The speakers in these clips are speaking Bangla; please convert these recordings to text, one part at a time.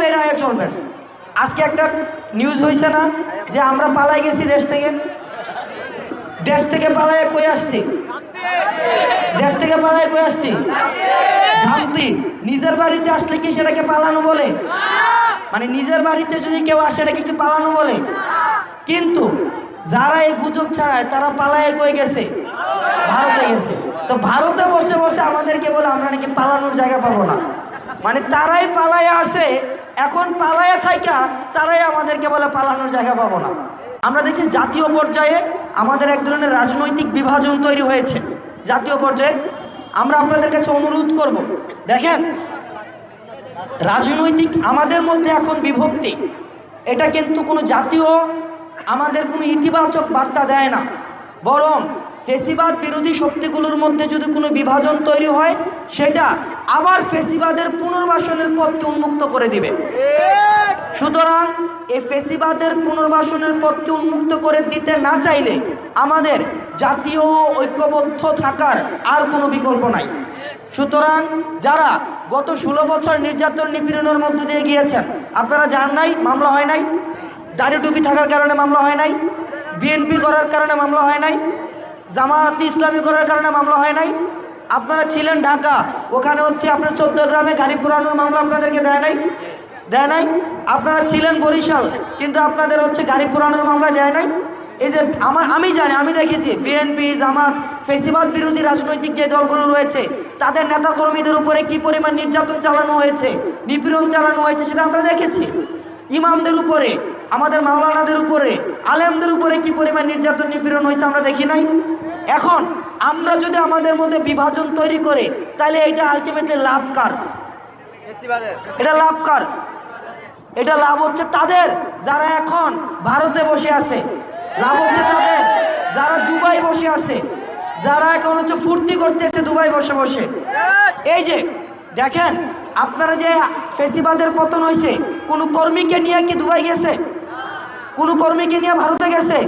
জায়গায় চলবেন আজকে একটা নিউজ হয়েছে না যে আমরা পালাই গেছি দেশ থেকে? দেশ থেকে পালায় কই আসছি? দেশ থেকে পালায় কই আসছি? ধামতি নিজের বাড়িতে আসলে কি সেটাকে পালানো বলে? মানে নিজের বাড়িতে যদি কেউ আসে, এটাকে কি পালানো বলে? কিন্তু যারা এই গুজব ছাড়ায়, তারা পালায় কই গেছে? ভারতে গেছে। তো ভারতে বসে বসে আমাদেরকে বলে, আমরা নাকি পালানোর জায়গা পাবো না। মানে তারাই পালায় আসে এখন পালায় থাইকা তারাই আমাদেরকে বলে পালানোর জায়গা পাবো না। আমরা দেখি জাতীয় পর্যায়ে আমাদের এক ধরনের রাজনৈতিক বিভাজন তৈরি হয়েছে। জাতীয় পর্যায়ে আমরা আপনাদের কাছে অনুরোধ করব, দেখেন, রাজনৈতিক আমাদের মধ্যে এখন বিভক্তি। এটা কিন্তু কোনো জাতীয়, আমাদের কোনো ইতিবাচক বার্তা দেয় না। বরং ফেসিবাদ বিরোধী শক্তিগুলোর মধ্যে যদি কোনো বিভাজন তৈরি হয়, সেটা আবার ফেসিবাদের পুনর্বাসনের পথকে উন্মুক্ত করে দিবে। সুতরাং এই ফেসিবাদের পুনর্বাসনের পথকে উন্মুক্ত করে দিতে না চাইলে আমাদের জাতীয় ঐক্যবদ্ধ থাকার আর কোনো বিকল্প নাই। সুতরাং যারা গত ষোলো বছর নির্যাতন নিপীড়নের মধ্য দিয়ে গিয়েছেন, আপনারা যান নাই, মামলা হয় নাই? দাড়ি টুপি থাকার কারণে মামলা হয় নাই? বিএনপি করার কারণে মামলা হয় নাই জামাত ইসলামী করার কারণে মামলা হয় নাই। আপনারা ছিলেন ঢাকা, ওখানে হচ্ছে আপনার চোদ্দ গ্রামে গাড়ি পুরানোর মামলা আপনাদেরকে দেয় নাই দেয় নাই। আপনারা ছিলেন বরিশাল, কিন্তু আপনাদের হচ্ছে গাড়ি পুরানোর মামলা দেয় নাই। এই যে আমার আমি জানি, আমি দেখেছি বিএনপি জামাত, ফেসিবাদ বিরোধী রাজনৈতিক যে দলগুলো রয়েছে, তাদের নেতাকর্মীদের উপরে কি পরিমাণ নির্যাতন চালানো হয়েছে, নিপীড়ন চালানো হয়েছে সেটা আমরা দেখেছি। ইমামদের উপরে আমাদের মাওলানাদের উপরে, আলেমদের উপরে কি পরিমাণ নির্যাতন, নিপীড়ন হয়েছে আমরা দেখি নাই? এখন আমরা যদি আমাদের মধ্যে বিভাজন তৈরি করে, তাহলে এটা আলটিমেটলি লাভ কার? এটা লাভ কার? এটা লাভ হচ্ছে তাদের, যারা এখন ভারতে বসে আছে। লাভ হচ্ছে তাদের, যারা দুবাই বসে আছে। যারা এখন হচ্ছে ফুর্তি করতেছে দুবাই বসে বসে। এই যে, দেখেন, আপনারা যে ফেসিবাদের পতন হয়েছে, কোনো কর্মীকে নিয়ে কি দুবাই গেছে? কোনো কর্মীকে নিয়ে ভারতে গেছে?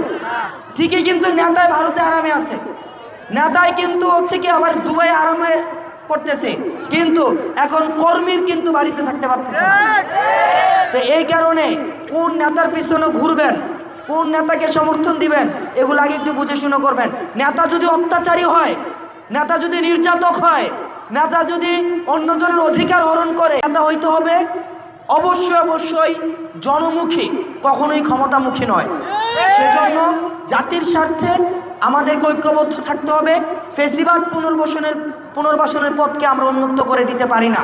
ঠিকই কিন্তু নেতায় ভারতে আরামে আছে। নেতাই কিন্তু হচ্ছে কি আবার দুবাই আরামে করতেছে। কিন্তু এখন কর্মীর কিন্তু বাড়িতে থাকতে পারতেছে তো এই কারণে কোন নেতার পিছনে ঘুরবেন, কোন নেতাকে সমর্থন দিবেন, এগুলো আগে একটু বুঝে শুনে করবেন। নেতা যদি অত্যাচারী হয়, নেতা যদি নির্যাতক হয়, নেতা যদি অন্যজনের অধিকার হরণ করে, নেতা হইতে হবে অবশ্যই অবশ্যই জনমুখী, কখনোই ক্ষমতামুখী নয়। সেজন্য জাতির স্বার্থে আমাদেরকে ঐক্যবদ্ধ থাকতে হবে। ফেসিবাদ পুনর্বাসনের পুনর্বাসনের পথকে আমরা উন্মুক্ত করে দিতে পারি না।